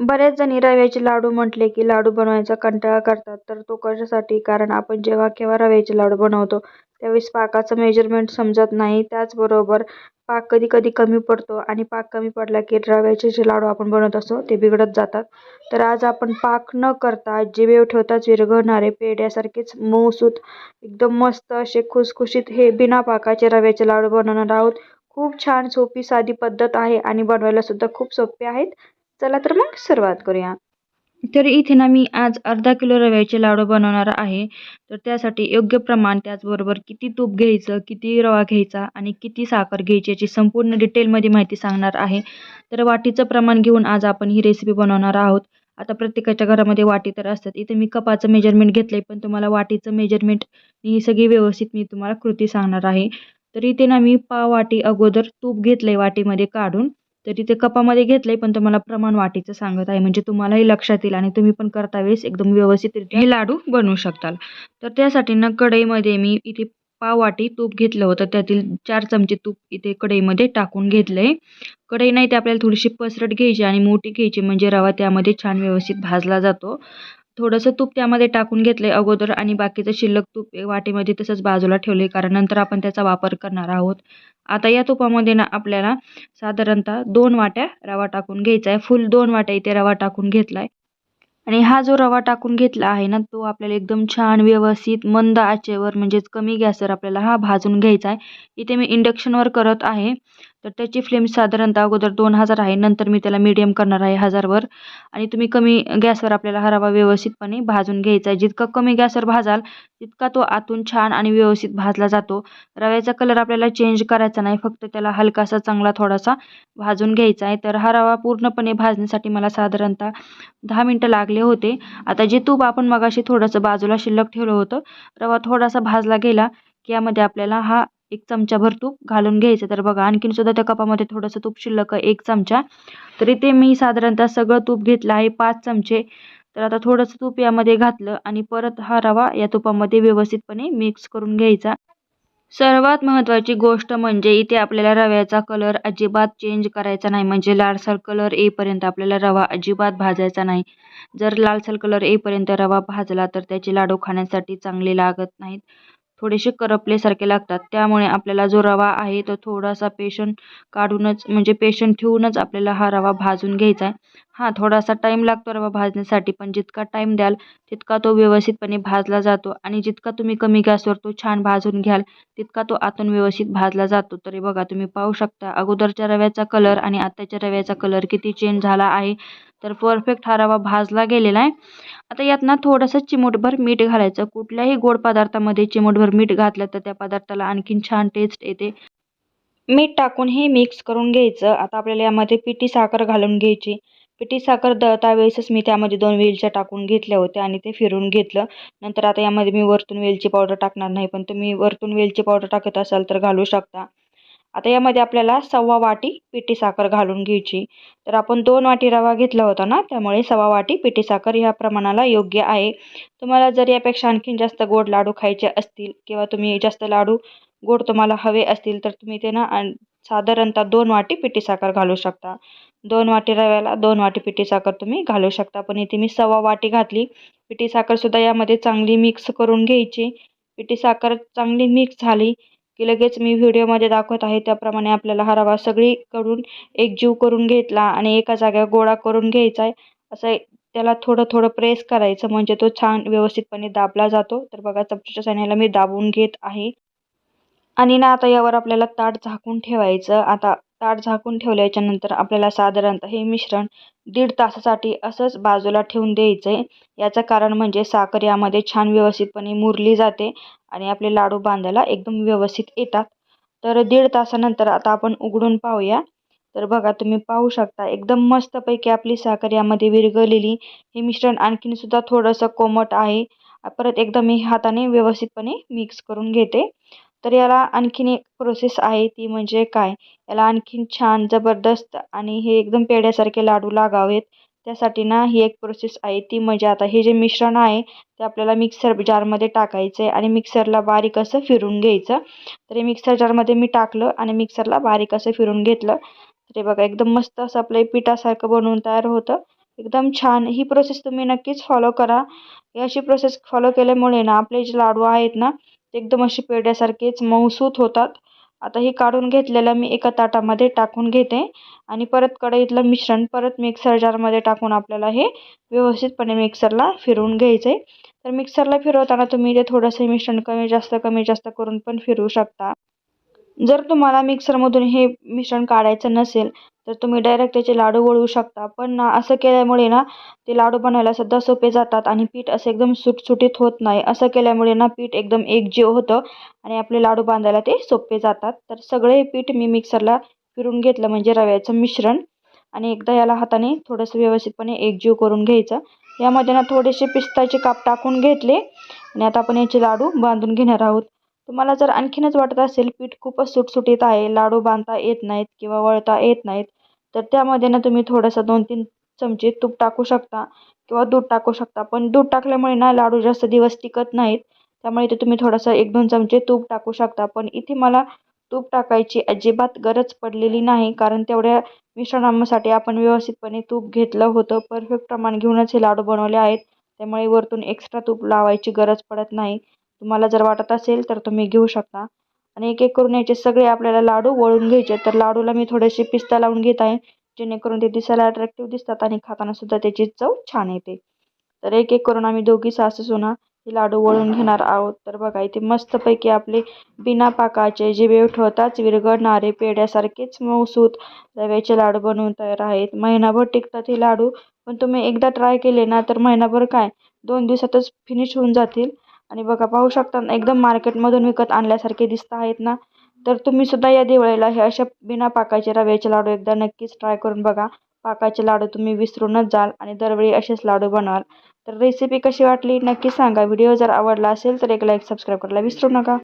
बऱ्याच जणी रव्याचे लाडू म्हटले की लाडू बनवायचा कंटाळा करतात. तर तो कशासाठी? कारण आपण जेव्हा केव्हा रव्याचे लाडू बनवतो त्यावेळेस पाकाचं मेजरमेंट समजत नाही. त्याचबरोबर पाक कधी कधी कमी पडतो आणि पाक कमी पडला की रव्याचे जे लाडू आपण बनवत असतो ते बिघडत जातात. तर आज आपण पाक न करता जिभेवर ठेवताच विरघळणारे पेढ्यासारखेच मऊसूत एकदम मस्त असे खुसखुशीत हे बिना पाकाचे रव्याचे लाडू बनवणार आहोत. खूप छान सोपी साधी पद्धत आहे आणि बनवायला सुद्धा खूप सोपे आहेत. चला तर मग सुरुवात करूया. तर इथे ना मी आज अर्धा किलो रव्याचे लाडू बनवणार आहे. तर त्यासाठी योग्य प्रमाण त्याचबरोबर किती तूप घ्यायचं किती रवा घ्यायचा आणि किती साखर घ्यायची याची संपूर्ण डिटेलमध्ये माहिती सांगणार आहे. तर वाटीचं प्रमाण घेऊन आज आपण ही रेसिपी बनवणार आहोत. आता प्रत्येकाच्या घरामध्ये वाटी तर असतात. इथे मी कपाचं मेजरमेंट घेतलं आहे पण तुम्हाला वाटीचं मेजरमेंट ही सगळी व्यवस्थित मी तुम्हाला कृती सांगणार आहे. तर इथे ना मी पाव वाटी अगोदर तूप घेतलं आहे वाटीमध्ये काढून. तर इथे कपामध्ये घेतलं आहे पण तुम्हाला प्रमाण वाटीचं सांगत आहे. म्हणजे तुम्हालाही लक्षात येईल आणि तुम्ही पण करता वेळेस एकदम व्यवस्थितरित्या हे लाडू बनवू शकताल. तर त्यासाठी ना कढईमध्ये मी इथे पाव वाटी तूप घेतलं होतं. त्यातील चार चमचे तूप इथे कढईमध्ये टाकून घेतलं आहे कढई नाही ते आपल्याला थोडीशी पसरट घ्यायची आणि मोठी घ्यायची. म्हणजे रवा त्यामध्ये छान व्यवस्थित भाजला जातो. थोडंसं तूप त्यामध्ये टाकून घेतलं आहे अगोदर आणि बाकीचं शिल्लक तूप वाटीमध्ये तसंच बाजूला ठेवलं आहे कारण नंतर आपण त्याचा वापर करणार आहोत. आता या तुपामध्ये ना आपल्याला साधारणतः दोन वाट्या रवा टाकून घ्यायचा आहे. फुल दोन वाट्या इथे रवा टाकून घेतला आहे आणि हा जो रवा टाकून घेतला आहे ना तो आपल्याला एकदम छान व्यवस्थित मंद आचेवर म्हणजेच कमी गॅसवर आपल्याला हा भाजून घ्यायचा आहे. इथे मी इंडक्शनवर करत आहे. तर त्याची फ्लेम साधारणतः अगोदर दोन हजार आहे नंतर मी त्याला मीडियम करणार आहे हजारवर. आणि तुम्ही कमी गॅसवर आपल्याला हा रवा व्यवस्थितपणे भाजून घ्यायचा आहे. जितका कमी गॅसवर भाजाल तितका तो आतून छान आणि व्यवस्थित भाजला जातो. रव्याचा कलर आपल्याला चेंज करायचा नाही फक्त त्याला हलकासा चांगला थोडासा भाजून घ्यायचा आहे. तर हा रवा पूर्णपणे भाजण्यासाठी मला साधारणतः दहा मिनटं लागले होते. आता जे तूप आपण मगाशी थोडंसं बाजूला शिल्लक ठेवलं होतं रवा थोडासा भाजला गेला की यामध्ये आपल्याला हा एक चमचाभर तूप घालून घ्यायचं. तर बघा आणखीन सुद्धा त्या कपामध्ये थोडंसं तूप शिल्लक एक चमचा. तर इथे मी साधारणतः सगळं तूप घेतलं आहे पाच चमचे. तर आता थोडंसं तूप यामध्ये घातलं आणि परत हा रवा या तुपामध्ये व्यवस्थितपणे मिक्स करून घ्यायचा. सर्वात महत्त्वाची गोष्ट म्हणजे इथे आपल्याला रव्याचा कलर अजिबात चेंज करायचा नाही. म्हणजे लालसर कलर येईपर्यंत आपल्याला रवा अजिबात भाजायचा नाही. जर लालसर कलर येईपर्यंत रवा भाजला तर त्याचे लाडू खाण्यासाठी चांगले लागत नाहीत. थोडेसे करपल्यासारखे लागतात. त्यामुळे आपल्याला जो रवा आहे तो थोडासा पेशन काढूनच म्हणजे पेशन ठेवूनच आपल्याला हा रवा भाजून घ्यायचा आहे. हां थोडासा टाईम लागतो रवा भाजण्यासाठी पण जितका टाईम द्याल तितका तो व्यवस्थितपणे भाजला जातो. आणि जितका तुम्ही कमी गॅसवर तो छान भाजून घ्याल तितका तो आतून व्यवस्थित भाजला जातो. तरी बघा तुम्ही पाहू शकता अगोदरच्या रव्याचा कलर आणि आत्ताच्या रव्याचा कलर किती चेंज झाला आहे. तर परफेक्ट हा रवा भाजला गेलेला आहे. आता यात ना थोडंसं चिमूटभर मीठ घालायचं. कुठल्याही गोड पदार्थामध्ये चिमूटभर मीठ घातलं तर त्या पदार्थाला आणखीन छान टेस्ट येते. मीठ टाकून हे मिक्स करून घ्यायचं. आता आपल्याला यामध्ये पिठी साखर घालून घ्यायची. पिठी साखर दळता वेळेसच मी त्यामध्ये दोन वेलच्या टाकून घेतल्या होत्या आणि ते फिरून घेतलं. नंतर आता यामध्ये मी वरतून वेलची पावडर टाकणार नाही पण तुम्ही वरतून वेलची पावडर टाकत असाल तर घालू शकता. आता यामध्ये आपल्याला सव्वा वाटी पिठी साखर घालून घ्यायची. तर आपण दोन वाटी रवा घेतला होता ना त्यामुळे सव्वा वाटी पिठी साखर ह्या प्रमाणाला योग्य आहे. तुम्हाला जर यापेक्षा आणखीन जास्त गोड लाडू खायचे असतील किंवा तुम्ही जास्त लाडू गोड तुम्हाला हवे असतील तर तुम्ही ते ना साधारणतः दोन वाटी पिठी साखर घालू शकता. दोन वाटी रव्याला दोन वाटी पिठी साखर तुम्ही घालू शकता. पण इथे मी सव्वा वाटी घातली. पिठी साखरसुद्धा यामध्ये चांगली मिक्स करून घ्यायची. पिठी साखर चांगली मिक्स झाली की लगेच मी व्हिडिओमध्ये दाखवत आहे. त्याप्रमाणे आपल्याला हा रवा सगळीकडून एकजीव करून घेतला आणि एका जाग्यावर गोळा करून घ्यायचा आहे. असं त्याला थोडं थोडं प्रेस करायचं म्हणजे तो छान व्यवस्थितपणे दाबला जातो. तर बघा चमच्याच्या साण्याला मी दाबून घेत आहे. आणि ना आता यावर आपल्याला ताट झाकून ठेवायचं. आता ताट झाकून ठेवल्याच्यानंतर आपल्याला साधारणतः हे मिश्रण दीड तासासाठी असंच बाजूला ठेवून द्यायचं आहे याचं कारण म्हणजे साखर यामध्ये छान व्यवस्थितपणे मुरली जाते आणि आपले लाडू बांधायला एकदम व्यवस्थित येतात. तर दीड तासानंतर आता आपण उघडून पाहूया. तर बघा तुम्ही पाहू शकता एकदम मस्तपैकी आपली साखर यामध्ये विरघळलेली. हे मिश्रण आणखीनसुद्धा थोडंसं कोमट आहे. परत एकदा मी हाताने व्यवस्थितपणे मिक्स करून घेते. तर याला आणखीन एक प्रोसेस आहे ती म्हणजे काय? याला आणखीन छान जबरदस्त आणि हे एकदम पेढ्यासारखे लाडू लागावेत. त्यासाठी ना ही एक प्रोसेस आहे ती म्हणजे आता हे जे मिश्रण आहे ते आपल्याला मिक्सर जारमध्ये टाकायचं आहे आणि मिक्सरला बारीक असं फिरून घ्यायचं. तर हे मिक्सर जारमध्ये मी टाकलं आणि मिक्सरला बारीक असं फिरून घेतलं. तर हे बघा एकदम मस्त असं आपलं पिठासारखं बनवून तयार होतं. एकदम छान. ही प्रोसेस तुम्ही नक्कीच फॉलो करा. ही अशी प्रोसेस फॉलो केल्यामुळे ना आपले जे लाडू आहेत ना ते एकदम असे पेढ्यासारखेच मऊसूत होतात. आता ही काढून घेतलेलं मी एका ताटामध्ये टाकून घेते आणि परत कढईतलं मिश्रण परत मिक्सर जारमध्ये टाकून आपल्याला हे व्यवस्थितपणे मिक्सरला फिरवून घ्यायचं आहे तर मिक्सरला फिरवताना तुम्ही ते थोडंसं मिश्रण कमी जास्त कमी जास्त करून पण फिरवू शकता. जर तुम्हाला मिक्सरमधून हे मिश्रण काढायचं नसेल तर तुम्ही डायरेक्ट त्याचे लाडू वळवू शकता. पण ना असं केल्यामुळे ना ते लाडू बनवायला सुद्धा सोपे जातात आणि पीठ असं एकदम सुटसुटीत होत नाही. असं केल्यामुळे ना पीठ एकदम एकजीव होतं आणि आपले लाडू बांधायला ते सोपे जातात. तर सगळे पीठ मी मिक्सरला फिरून घेतलं म्हणजे रव्याचं मिश्रण आणि एकदा याला हाताने थोडंसं व्यवस्थितपणे एकजीव करून घ्यायचं. यामध्ये ना थोडेसे पिस्ताचे काप टाकून घेतले आणि आता आपण याचे लाडू बांधून घेणार आहोत. तुम्हाला जर आणखीनच वाटत असेल पीठ खूपच सुटसुटीत आहे लाडू बांधता येत नाहीत किंवा वळता येत नाहीत तर त्यामध्ये ना तुम्ही थोडंसं दोन तीन चमचे तूप टाकू शकता किंवा दूध टाकू शकता. पण दूध टाकल्यामुळे ना लाडू जास्त दिवस टिकत नाहीत त्यामुळे इथे तुम्ही थोडंसं एक दोन चमचे तूप टाकू शकता. पण इथे मला तूप टाकायची अजिबात गरज पडलेली नाही कारण तेवढ्या मिश्रणासाठी आपण व्यवस्थितपणे तूप घेतलं होतं. परफेक्ट प्रमाण घेऊनच हे लाडू बनवले आहेत त्यामुळे वरतून एक्स्ट्रा तूप लावायची गरज पडत नाही. तुम्हाला जर वाटत असेल तर तुम्ही घेऊ शकता. आणि एक एक करून याचे सगळे आपल्याला लाडू वळून घ्यायचे तर लाडूला मी थोडेसे पिस्ता लावून घेत आहे. जेणेकरून ते दिसायला अट्रॅक्टिव्ह दिसतात आणि खाताना सुद्धा त्याची चव छान येते. तर एक एक करून आम्ही दोघी सासू सुना हे लाडू वळून घेणार आहोत. तर बघा इथे मस्तपैकी आपले बिना पाकाचे जे वेव ठेवताच विरघळणारे पेढ्यासारखेच मऊसूत रव्याचे लाडू बनवून तयार आहेत. महिनाभर टिकतात हे लाडू. पण तुम्ही एकदा ट्राय केले ना तर महिनाभर काय? दोन दिवसातच फिनिश होऊन जातील. आणि बघा पाहू शकता एकदम मार्केटमधून विकत आणल्यासारखे दिसत आहेत ना. तर तुम्ही सुद्धा या दिवाळीला हे अशा बिना पाकाचे रव्याचे लाडू एकदा नक्कीच ट्राय करून बघा. पाकाचे लाडू तुम्ही विसरूनच जाल आणि दरवेळी असेच लाडू बनवाल. तर रेसिपी कशी वाटली नक्की सांगा. व्हिडिओ जर आवडला असेल तर एक लाईक सबस्क्राईब करायला विसरू नका.